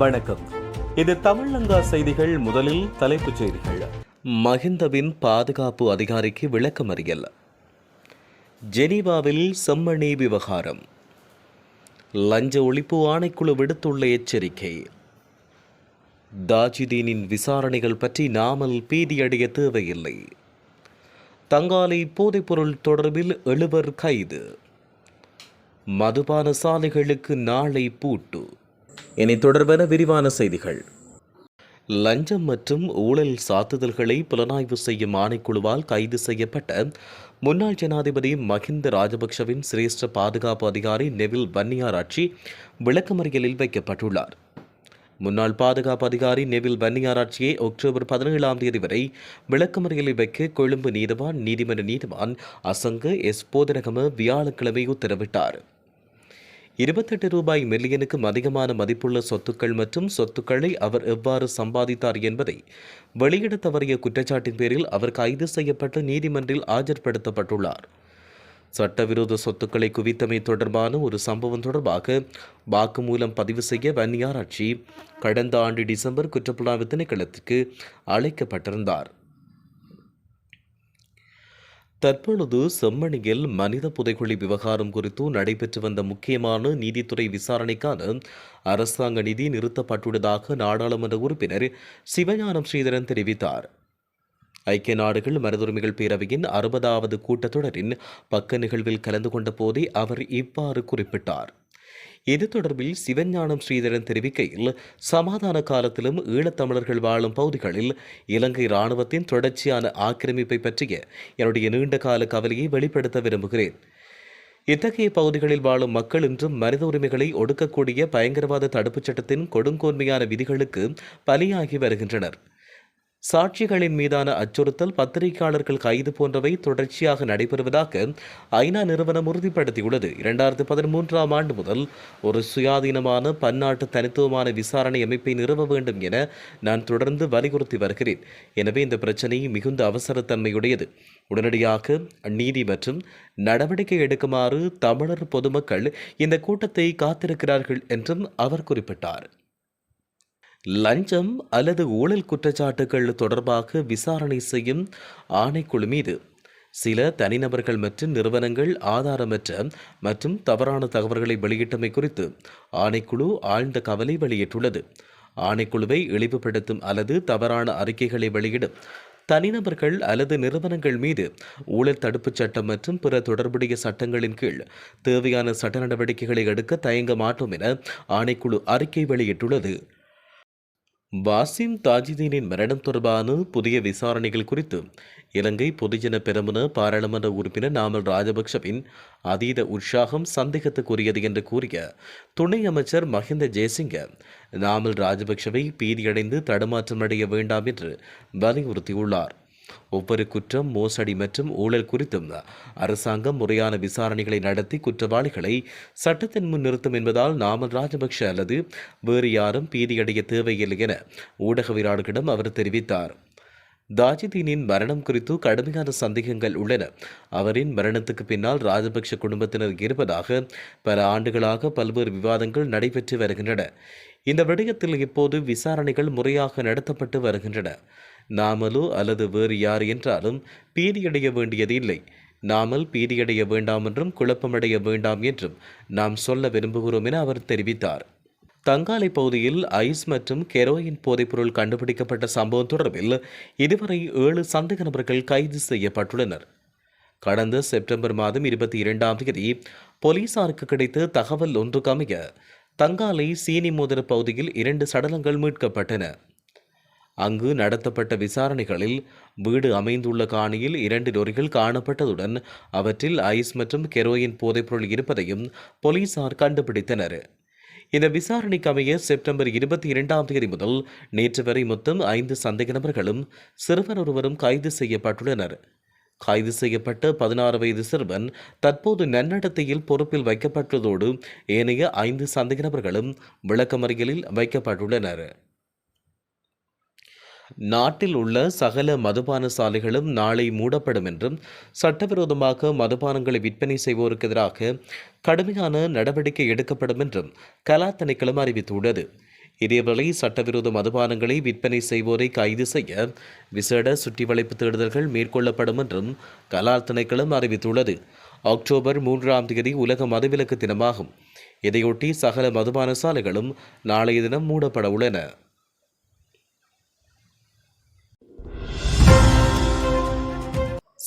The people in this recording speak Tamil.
வணக்கம். இது தமிழங்கா செய்திகள் முதலில் தலைப்புச் செய்திகள். மஹிந்தவின் பாதுகாப்பு அதிகாரிக்கு விளக்கமறியல். ஜெனீவாவில் செம்மணி விவகாரம். லஞ்ச ஒழிப்பு ஆணைக்குழு விடுத்துள்ள எச்சரிக்கை. தாஜிதீனின் விசாரணைகள் பற்றி நாமல் பீதியடைய தேவையில்லை. தங்காலை போதைப்பொருள் தொடர்பில் எழுவர் கைது. மதுபான சாலைகளுக்கு நாளை பூட்டு. இனி தொடர்பான விரிவான செய்திகள். லஞ்சம் மற்றும் ஊழல் சாத்துதல்களை புலனாய்வு செய்யும் ஆணைக்குழுவால் கைது செய்யப்பட்ட முன்னாள் ஜனாதிபதி மஹிந்த ராஜபக்ஷவின் சிரேஷ்ட பாதுகாப்பு அதிகாரி நெவில் வன்னியாராட்சி விளக்கமறியலில் வைக்கப்பட்டுள்ளார். முன்னாள் பாதுகாப்பு அதிகாரி நெவில் வன்னியாராட்சியை அக்டோபர் பதினேழாம் தேதி வரை விளக்கமறியலில் வைக்க கொழும்பு நீதிவான் நீதிமன்ற நீதிவான் அசங்க எஸ். போதரகம வியாழக்கிழமை உத்தரவிட்டார். இருபத்தெட்டு ரூபாய் மில்லியனுக்கும் அதிகமான மதிப்புள்ள சொத்துக்கள் மற்றும் சொத்துக்களை அவர் எவ்வாறு சம்பாதித்தார் என்பதை வெளியிட தவறிய குற்றச்சாட்டின் பேரில் அவர் கைது செய்யப்பட்டு நீதிமன்றில் ஆஜர்படுத்தப்பட்டுள்ளார். சட்டவிரோத சொத்துக்களை குவித்தமை தொடர்பான ஒரு சம்பவம் தொடர்பாக வாக்குமூலம் பதிவு செய்ய வன்னியாராட்சி கடந்த ஆண்டு டிசம்பர் குற்றப்புலனாய்வு திணைக்களத்திற்கு அழைக்கப்பட்டிருந்தார். தற்பொழுது செம்மணியில் மனித புதைக்குழி விவகாரம் குறித்து நடைபெற்று வந்த முக்கியமான நீதித்துறை விசாரணைக்கான அரசாங்க நிதி நிறுத்தப்பட்டுள்ளதாக நாடாளுமன்ற உறுப்பினர் சிவஞானம் ஸ்ரீதரன் தெரிவித்தார். ஐக்கிய நாடுகள் மனிதுரிமைகள் பேரவையின் அறுபதாவது கூட்டத்தொடரின் பக்க நிகழ்வில் கலந்து கொண்ட போதே அவர் இவ்வாறு குறிப்பிட்டார். இது தொடர்பில் சிவஞானம் ஸ்ரீதரன் தெரிவிக்கையில் சமாதான காலத்திலும் ஈழத்தமிழர்கள் வாழும் பகுதிகளில் இலங்கை இராணுவத்தின் தொடர்ச்சியான ஆக்கிரமிப்பை பற்றிய என்னுடைய நீண்ட கால கவலையை வெளிப்படுத்த விரும்புகிறேன். இத்தகைய பகுதிகளில் வாழும் மக்கள் இன்றும் மனித உரிமைகளை ஒடுக்கக்கூடிய பயங்கரவாத தடுப்புச் சட்டத்தின் கொடுங்கோன்மையான விதிகளுக்கு பலியாகி வருகின்றனர். சாட்சிகளின் மீதான அச்சுறுத்தல் பத்திரிகையாளர்கள் கைது போன்றவை தொடர்ச்சியாக நடைபெறுவதாக ஐநா நிறுவனம் உறுதிப்படுத்தியுள்ளது. இரண்டாயிரத்தி பதிமூன்றாம் ஆண்டு முதல் ஒரு சுயாதீனமான பன்னாட்டு தனித்துவமான விசாரணை அமைப்பை நிறுவ வேண்டும் என நான் தொடர்ந்து வலியுறுத்தி வருகிறேன். எனவே இந்த பிரச்சனை மிகுந்த அவசரத்தன்மையுடையது. உடனடியாக நீதி மற்றும் நடவடிக்கை எடுக்குமாறு தமிழர் பொதுமக்கள் இந்த கூட்டத்தை காத்திருக்கிறார்கள் என்றும் அவர் குறிப்பிட்டார். லஞ்சம் அல்லது ஊழல் குற்றச்சாட்டுகள் தொடர்பாக விசாரணை செய்யும் ஆணைக்குழு மீது. சில தனிநபர்கள் மற்றும் நிறுவனங்கள் ஆதாரமற்ற மற்றும் தவறான தகவல்களை வெளியிட்டமை குறித்து ஆணைக்குழு ஆழ்ந்த கவலை வெளியிட்டுள்ளது. ஆணைக்குழுவை இழிவுபடுத்தும் அல்லது தவறான அறிக்கைகளை வெளியிடும் தனிநபர்கள் அல்லது நிறுவனங்கள் மீது ஊழல் தடுப்புச் சட்டம் மற்றும் பிற தொடர்புடைய சட்டங்களின் கீழ் தேவையான சட்ட நடவடிக்கைகளை எடுக்க தயங்க மாட்டோம் என ஆணைக்குழு அறிக்கை வெளியிட்டுள்ளது. வாசிம் தாஜிதீனின் மரணம் தொடர்பான புதிய விசாரணைகள் குறித்து இலங்கை பொதுஜன பெரமுன பாராளுமன்ற உறுப்பினர் நாமல் ராஜபக்ஷவின் அதீத உற்சாகம் சந்தேகத்துக்குரியது என்று கூறிய துணை அமைச்சர் மஹிந்த ஜெயசிங்க நாமல் ராஜபக்ஷவை பீதியடைந்து தடுமாற்றமடைய வேண்டாம் என்று வலியுறுத்தியுள்ளார். ஒவ்வொரு குற்றம் மோசடி மற்றும் ஊழல் குறித்தும் அரசாங்கம் முறையான விசாரணைகளை நடத்தி குற்றவாளிகளை சட்டத்தின் முன் நிறுத்தும் என்பதால் நாமல் ராஜபக்ஷ அல்லது வேறு யாரும் பீதியடைய தேவையில்லை என ஊடகவியலாளர்களிடம் அவர் தெரிவித்தார். தாஜிதீனின் மரணம் குறித்து கடுமையான சந்தேகங்கள் உள்ளன. அவரின் மரணத்துக்கு பின்னால் ராஜபக்ஷ குடும்பத்தினர் இருப்பதாக பல ஆண்டுகளாக பல்வேறு விவாதங்கள் நடைபெற்று வருகின்றன. இந்த விடயத்தில் இப்போது விசாரணைகள் முறையாக நடத்தப்பட்டு வருகின்றன. நாமலோ அல்லது வேறு யார் என்றாலும் பீதியடைய வேண்டியது இல்லை. நாமல் பீதியடைய வேண்டாம் என்றும் குழப்பமடைய வேண்டாம் என்றும் நாம் சொல்ல விரும்புகிறோம் என அவர் தெரிவித்தார். தங்காலை பகுதியில் ஐஸ் மற்றும் கெரோயின் போதைப்பொருள் கண்டுபிடிக்கப்பட்ட சம்பவம் தொடர்பில் இதுவரை ஏழு சந்தேக நபர்கள் கைது செய்யப்பட்டுள்ளனர். கடந்த செப்டம்பர் மாதம் இருபத்தி இரண்டாம் தேதி போலீசாருக்கு கிடைத்த தகவல் ஒன்றுக்கு தங்காலை சீனி மோதிர பகுதியில் இரண்டு சடலங்கள் மீட்கப்பட்டன. அங்கு நடத்தப்பட்ட விசாரணைகளில் வீடு அமைந்துள்ள காணியில் இரண்டு லொரிகள் காணப்பட்டதுடன் அவற்றில் ஐஸ் மற்றும் கெரோயின் போதைப்பொருள் இருப்பதையும் போலீசார் கண்டுபிடித்தனர். இந்த விசாரணைக்கு அமைய செப்டம்பர் இருபத்தி இரண்டாம் தேதி முதல் நேற்று வரை மொத்தம் ஐந்து சந்தேக நபர்களும் சிறுவர் ஒருவரும் கைது செய்யப்பட்டுள்ளனர். கைது செய்யப்பட்ட பதினாறு வயது சிறுவன் தற்போது நன்னடத்தையில் பொறுப்பில் வைக்கப்பட்டதோடு ஏனைய ஐந்து சந்தேக நபர்களும் விளக்கமறியலில் வைக்கப்பட்டுள்ளனர். நாட்டில் உள்ள சகல மதுபான சாலைகளும் நாளை மூடப்படும் என்றும் சட்டவிரோதமாக மதுபானங்களை விற்பனை செய்வோருக்கு எதிராக கடுமையான நடவடிக்கை எடுக்கப்படும் என்றும் கலா திணைக்களம் அறிவித்துள்ளது. இதேவேளை சட்டவிரோத மதுபானங்களை விற்பனை செய்வோரை கைது செய்ய விசேட சுற்றிவளைப்பு தேடுதல்கள் மேற்கொள்ளப்படும் என்றும் கலால் திணைக்களம் அறிவித்துள்ளது. அக்டோபர் மூன்றாம் தேதி உலக மதுவிலக்கு தினமாகும். இதையொட்டி சகல மதுபான சாலைகளும் நாளைய தினம் மூடப்பட உள்ளன.